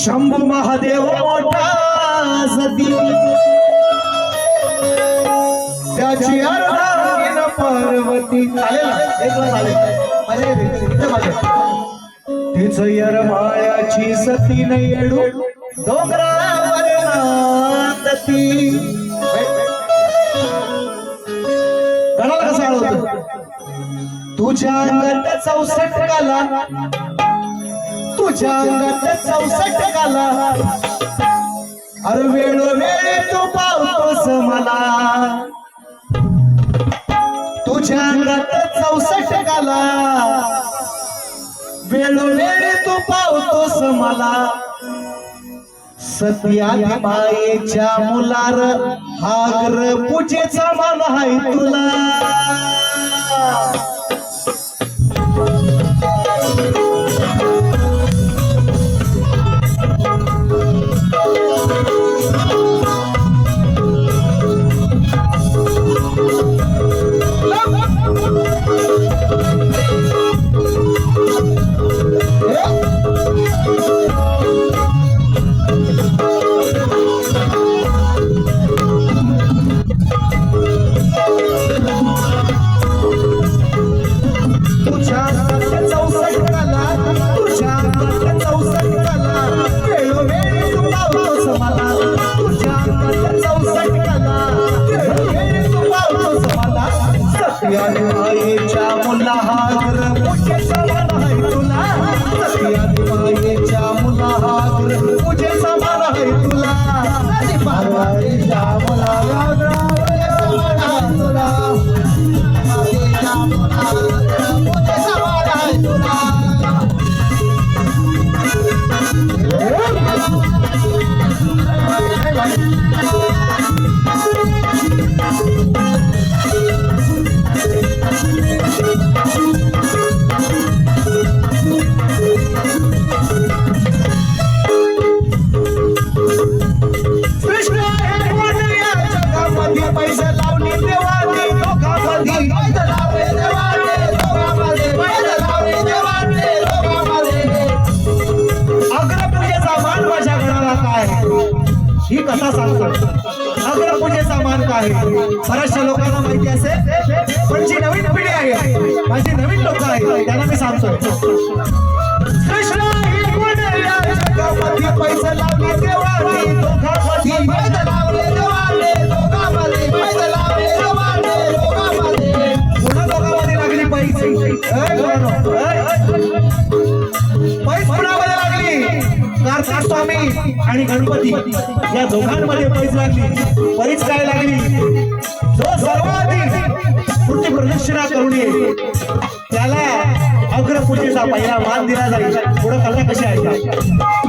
शंभू महादेव मोठा सती. त्याची अर्धांगीण पार्वती तिच तिचं यरमाळ्याची सती न येडू. डोंगरावर नांदती गणाला कसं तुझ्या अंगात चौसष्ट कला. तुझ्या अंगात चौसष्ट गाला अरे वेळोवेळी तू पावतोस मला. तुझ्या अंगात चौसष्ट गाला वेळोवेळी तू पावतोस मला. सत्या बाईच्या मुलार हागर पूजेचा मान हाय तुला. कसा कथा सांगतो अग्रपूजेचा मान काय बऱ्याचशा लोकांना माहिती असेल पण जी नवीन पिढी आहे माझी नवीन लोक आहेत त्यांना मी सांगतो कृष्ण पैसे लावले देवाने लोकांमध्ये पैसे लागली कार्तिक स्वामी आणि गणपती या दोघांमध्ये पैस लागली पैस काय लागली. जो सर्वाधिक कृती प्रदक्षिणा करून येईल त्याला अग्रपूजेचा पहिला मान दिला जाईल. पुढे कला कशी आहे?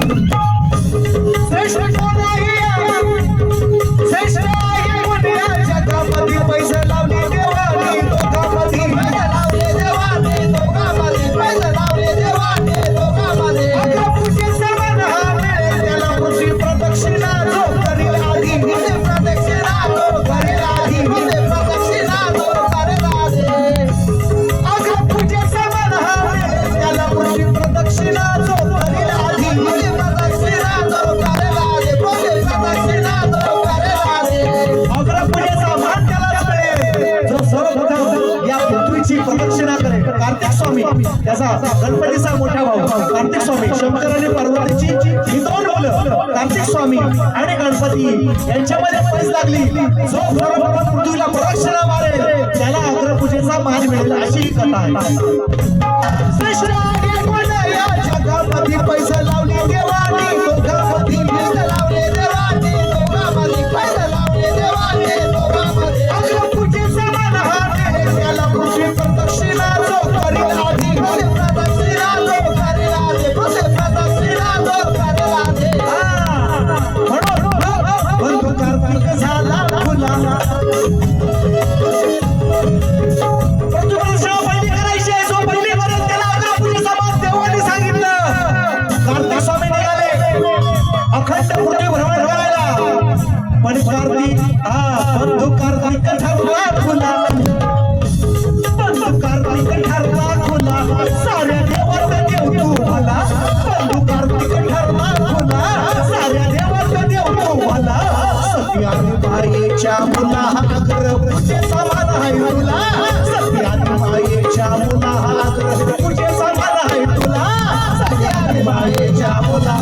स्वामी. त्याचा गणपतीचा मोठा भाऊ कार्तिक स्वामी. शंकर आणि पार्वतीची ही दोन मुलं कार्तिक स्वामी आणि गणपती यांच्यामध्ये पैस लागली. जो सर्वप्रथम पृथ्वीला प्रदक्षिणा मारेल त्याला अग्रपूजेचा मान मिळेल अशी ही कथा आहे. श्रेष्ठ आहे मायेच्या मुला अग्र तुझे समान आहे तुला. सगळ्यात मायेच्या मुला अग्र तुझे समान आहे तुला. सगळ्यात मायेच्या मुला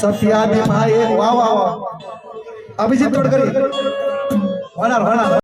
सत्या वा वा अभिजित होणार होणार.